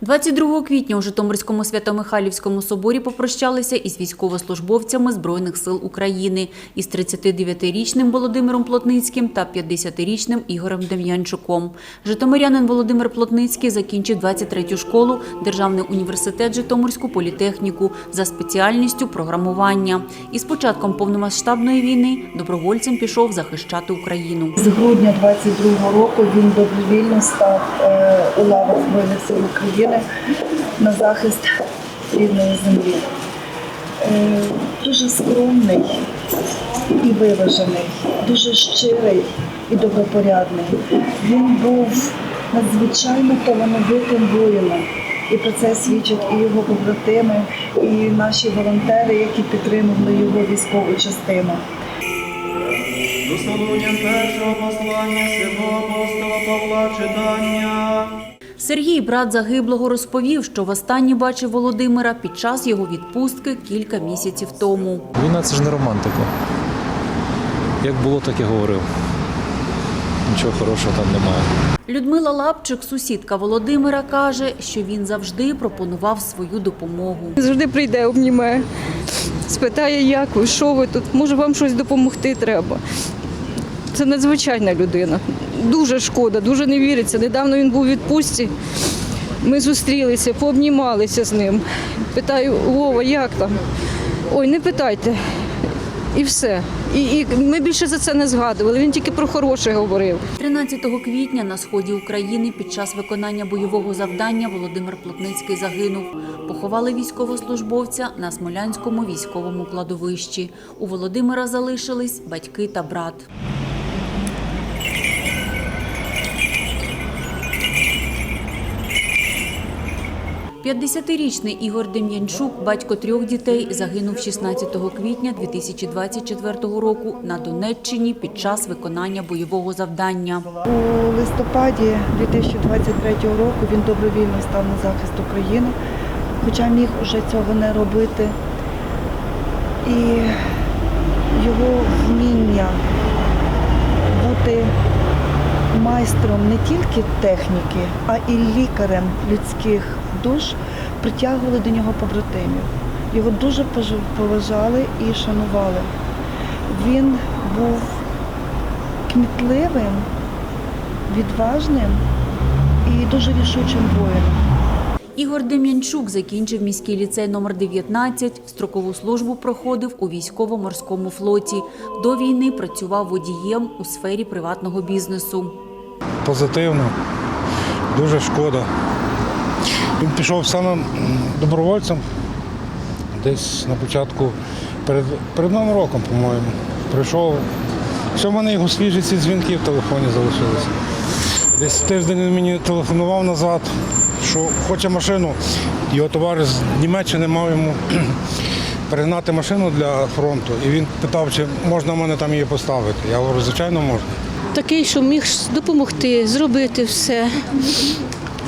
22 квітня у Житомирському Свято-Михайлівському соборі попрощалися із військовослужбовцями Збройних сил України із 39-річним Володимиром Плотницьким та 50-річним Ігорем Дем'янчуком. Житомирянин Володимир Плотницький закінчив 23-ю школу Державний університет Житомирську політехніку за спеціальністю програмування. І з початком повномасштабної війни добровольцем пішов захищати Україну. З грудня 22-го року він добровільно став е, у лавах Збройних сил України на захист рідної землі. Е, Дуже скромний і виважений, дуже щирий і добропорядний. Він був надзвичайно талановитим воїном. І про це свідчать і його побратими, і наші волонтери, які підтримували його військову частину. Дословленням першого послання святого апостола Павла читання. Сергій, брат загиблого, розповів, що востаннє бачив Володимира під час його відпустки кілька місяців тому. Війна це ж не романтика. Як було, так і говорив. Нічого хорошого там немає. Людмила Лапчик, сусідка Володимира, каже, що він завжди пропонував свою допомогу. Завжди прийде, обніме, спитає, як ви, що ви тут, може вам щось допомогти треба. Це надзвичайна людина. Дуже шкода, дуже не віриться. Недавно він був у відпустці. Ми зустрілися, пообнімалися з ним. Питаю, Вова, як там? Ой, не питайте. І все. І, і ми більше за це не згадували. Він тільки про хороше говорив. 13 квітня на сході України під час виконання бойового завдання Володимир Плотницький загинув. Поховали військовослужбовця на Смолянському військовому кладовищі. У Володимира залишились батьки та брат. П'ятдесятирічний Ігор Дем'янчук, батько трьох дітей, загинув 16 квітня 2024 року на Донеччині під час виконання бойового завдання. У листопаді 2023 року він добровільно став на захист України, хоча міг уже цього не робити. І його вміння бути майстром не тільки техніки, а і лікарем людських душ притягували до нього побратимів. Його дуже поважали і шанували. Він був кмітливим, відважним і дуже рішучим воїном. Ігор Дем'янчук закінчив міський ліцей номер 19 Строкову службу проходив у військово-морському флоті. До війни працював водієм у сфері приватного бізнесу. позитивно, дуже шкода. Він пішов самим добровольцем десь на початку, перед, перед Новим роком, по-моєму. Прийшов. Все, в мене його свіжі ці дзвінки в телефоні залишилися. Десь тиждень він мені телефонував назад, що хоче машину. Його товариш з Німеччини мав йому перегнати машину для фронту. І він питав, чи можна в мене там її поставити. Я говорю, звичайно, можна. такий, що міг допомогти, зробити все.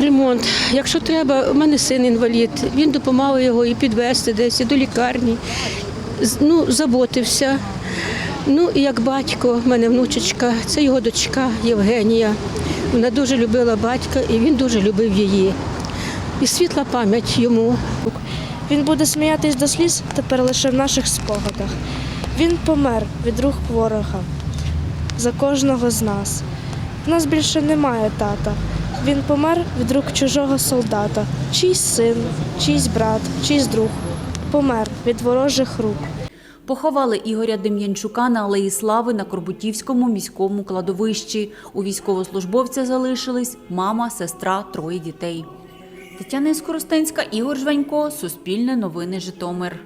Ремонт. Якщо треба, у мене син інвалід, він допомагав його і підвезти десь, і до лікарні. Ну, заботився. Ну і як батько, в мене внучечка, це його дочка Євгенія. Вона дуже любила батька і він дуже любив її. І світла пам'ять йому. Він буде сміятись до сліз тепер лише в наших спогадах. Він помер від рук ворога за кожного з нас. В нас більше немає тата. Він помер від рук чужого солдата, чийсь син, чийсь брат, чийсь друг. Помер від ворожих рук. Поховали Ігоря Дем'янчука на Алеї Слави на Корбутівському міському кладовищі. У військовослужбовця залишились мама, сестра, троє дітей. Тетяна Скоростенська, Ігор Жванько, Суспільне новини Житомир.